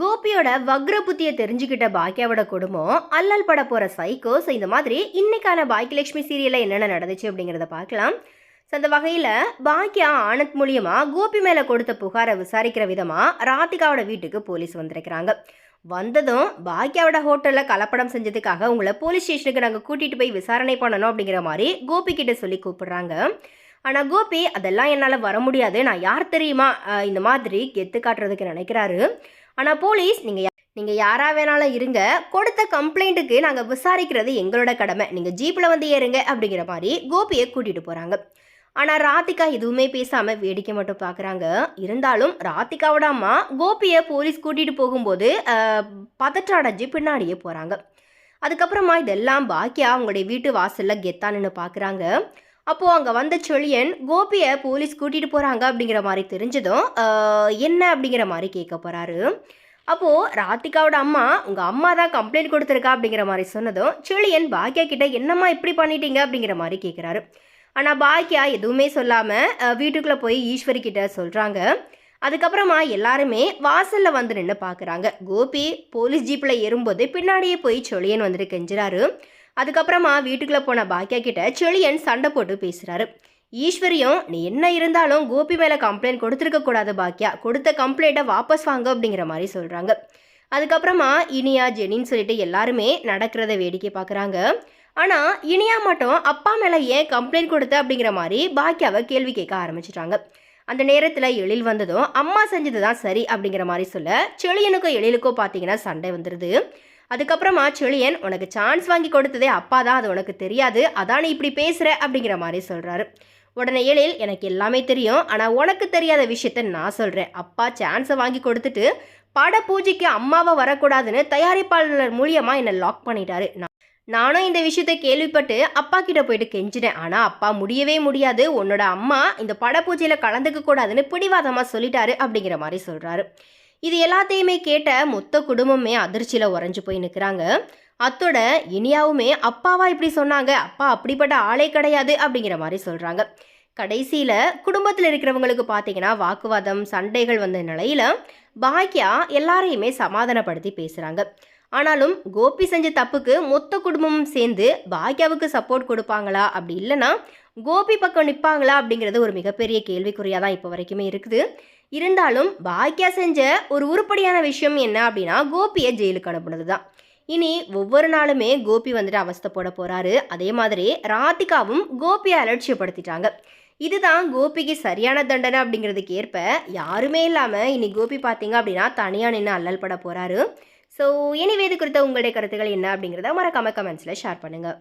கோபியோட வக்ர புத்தியை தெரிஞ்சுக்கிட்ட பாக்கியாவோட குடும்பம் அல்லல் பட போற சைக்கோஸ் இந்த மாதிரி இன்னைக்கான பாக்கியலட்சுமி சீரியல்ல என்னென்ன நடந்துச்சு அப்படிங்கிறத பார்க்கலாம். ஸோ அந்த வகையில் பாக்கியா ஆனந்த் மூலியமா கோபி மேலே கொடுத்த புகாரை விசாரிக்கிற விதமா ராதிகாவோட வீட்டுக்கு போலீஸ் வந்திருக்கிறாங்க. வந்ததும் பாக்கியாவோட ஹோட்டலில் கலப்படம் செஞ்சதுக்காக உங்களை போலீஸ் ஸ்டேஷனுக்கு நாங்கள் கூட்டிகிட்டு போய் விசாரணை பண்ணணும் அப்படிங்கிற மாதிரி கோபி கிட்ட சொல்லி கூப்பிடுறாங்க. ஆனால் கோபி அதெல்லாம் என்னால் வர முடியாது. நான் யார் தெரியுமா? இந்த மாதிரி கெத்து காட்டுறதுக்கு நினைக்கிறாரு. ஆனால் போலீஸ் நீங்கள் நீங்கள் யாராக வேணாலும் இருங்க. கொடுத்த கம்ப்ளைண்ட்டுக்கு நாங்கள் விசாரிக்கிறது எங்களோட கடமை. நீங்கள் ஜீப்பில் வந்து ஏறுங்க அப்படிங்கிற மாதிரி கோபியை கூட்டிகிட்டு போகிறாங்க ஆனால் ராதிகா எதுவுமே பேசாமல் வேடிக்கை மட்டும் பார்க்குறாங்க இருந்தாலும் ராதிகாவோட அம்மா கோபியை போலீஸ் கூட்டிகிட்டு போகும்போது பதற்றம் அடைஞ்சு பின்னாடியே போகிறாங்க அதுக்கப்புறமா இதெல்லாம் பாக்கியா அவங்களுடைய வீட்டு வாசலில் கெத்தானுன்னு பார்க்குறாங்க அப்போது அங்கே வந்த செழியன் கோபியை போலீஸ் கூட்டிகிட்டு போகிறாங்க அப்படிங்கிற மாதிரி தெரிஞ்சதும் என்ன? அப்படிங்கிற மாதிரி கேட்க போகிறாரு அப்போது ராதிகாவோட அம்மா உங்கள் அம்மா தான் கம்ப்ளைண்ட் கொடுத்துருக்கா அப்படிங்கிற மாதிரி சொன்னதும் செழியன் பாக்கியா கிட்ட என்னம்மா இப்படி பண்ணிட்டீங்க? அப்படிங்கிற மாதிரி கேட்குறாரு ஆனால் பாக்கியா எதுவுமே சொல்லாமல் வீட்டுக்குள்ளே போய் ஈஸ்வரி கிட்ட சொல்கிறாங்க அதுக்கப்புறமா எல்லாருமே வாசலில் வந்து நின்று பார்க்குறாங்க கோபி போலீஸ் ஜீப்பில் ஏறும்போது பின்னாடியே போய் செழியன் வந்துட்டு கெஞ்சுறாரு. அதுக்கப்புறமா வீட்டுக்குள்ளே போன பாக்கியா கிட்ட செழியன் சண்டை போட்டு பேசுகிறாரு ஈஸ்வரியும் நீ என்ன இருந்தாலும் கோபி மேலே கம்ப்ளைண்ட் கொடுத்துருக்க கூடாது பாக்கியா கொடுத்த கம்ப்ளைண்ட்டை வாபஸ் வாங்க அப்படிங்கிற மாதிரி சொல்கிறாங்க அதுக்கப்புறமா இனியா ஜெனின்னு சொல்லிட்டு எல்லாருமே நடக்கிறத வேடிக்கை பார்க்குறாங்க ஆனால் இனியா மட்டும் அப்பா மேலே ஏன் கம்ப்ளைண்ட் கொடுத்த? அப்படிங்கிற மாதிரி பாக்கியாவை கேள்வி கேட்க ஆரம்பிச்சிட்டாங்க. அந்த நேரத்தில் எழில் வந்ததும் அம்மா செஞ்சது தான் சரி அப்படிங்கிற மாதிரி சொல்ல செழியனுக்கும் எழிலுக்கும் பார்த்தீங்கன்னா சண்டை வந்துடுது அதுக்கப்புறமா செழியன் உனக்கு சான்ஸ் வாங்கி கொடுத்ததே அப்பா தான் அது உனக்கு தெரியாது. அதான் நீ இப்படி பேசுகிற அப்படிங்கிற மாதிரி சொல்கிறாரு உடனே எழில் எனக்கு எல்லாமே தெரியும். ஆனால் உனக்கு தெரியாத விஷயத்த நான் சொல்கிறேன் அப்பா சான்ஸை வாங்கி கொடுத்துட்டு பட பூஜைக்கு அம்மாவை வரக்கூடாதுன்னு தயாரிப்பாளர் மூலியமாக என்னை லாக் பண்ணிட்டாரு. நான் நானும் இந்த விஷயத்தை கேள்விப்பட்டு அப்பா கிட்ட போயிட்டு கெஞ்சினேன் ஆனால் அப்பா முடியவே முடியாது. உன்னோட அம்மா இந்த பட பூஜையில் கலந்துக்க கூடாதுன்னு பிடிவாதமாக சொல்லிட்டாரு அப்படிங்கிற மாதிரி சொல்கிறாரு இது எல்லாத்தையுமே கேட்ட மொத்த குடும்பமே அதிர்ச்சியில் உறைஞ்சு போய் நிற்கிறாங்க அத்தோட இனியாவுமே அப்பாவா இப்படி சொன்னாங்க? அப்பா அப்படிப்பட்ட ஆளே கிடையாது அப்படிங்கிற மாதிரி சொல்கிறாங்க கடைசியில் குடும்பத்தில் இருக்கிறவங்களுக்கு பார்த்தீங்கன்னா வாக்குவாதம் சண்டைகள் வந்த நிலையில் பாக்கியா எல்லாரையுமே சமாதானப்படுத்தி பேசுகிறாங்க ஆனாலும் கோபி செஞ்ச தப்புக்கு மொத்த குடும்பமும் சேர்ந்து பாக்யாவுக்கு சப்போர்ட் கொடுப்பாங்களா? அப்படி இல்லைன்னா கோபி பக்கம் நிற்பாங்களா அப்படிங்கிறது ஒரு மிகப்பெரிய கேள்விக்குறியாக தான் இப்போ வரைக்குமே இருக்குது. இருந்தாலும் பாக்கியா செஞ்ச ஒரு உருப்படியான விஷயம் என்ன அப்படின்னா கோபியை ஜெயிலுக்கு அனுப்புனது தான் இனி ஒவ்வொரு நாளுமே கோபி வந்துட்டு அவஸ்தைப்பட போகிறாரு அதே மாதிரி ராதிகாவும் கோபியை அலட்சியப்படுத்திட்டாங்க. இதுதான் கோபிக்கு சரியான தண்டனை அப்படிங்கிறதுக்கு ஏற்ப யாருமே இல்லாமல் இனி கோபி பார்த்தீங்க அப்படின்னா தனியாக நின்று அல்லல் பட போகிறாரு ஸோ எனிவே இது குறித்த உங்களுடைய கருத்துக்கள் என்ன அப்படிங்கிறத மறக்காம கமெண்ட்ஸில் ஷேர் பண்ணுங்கள்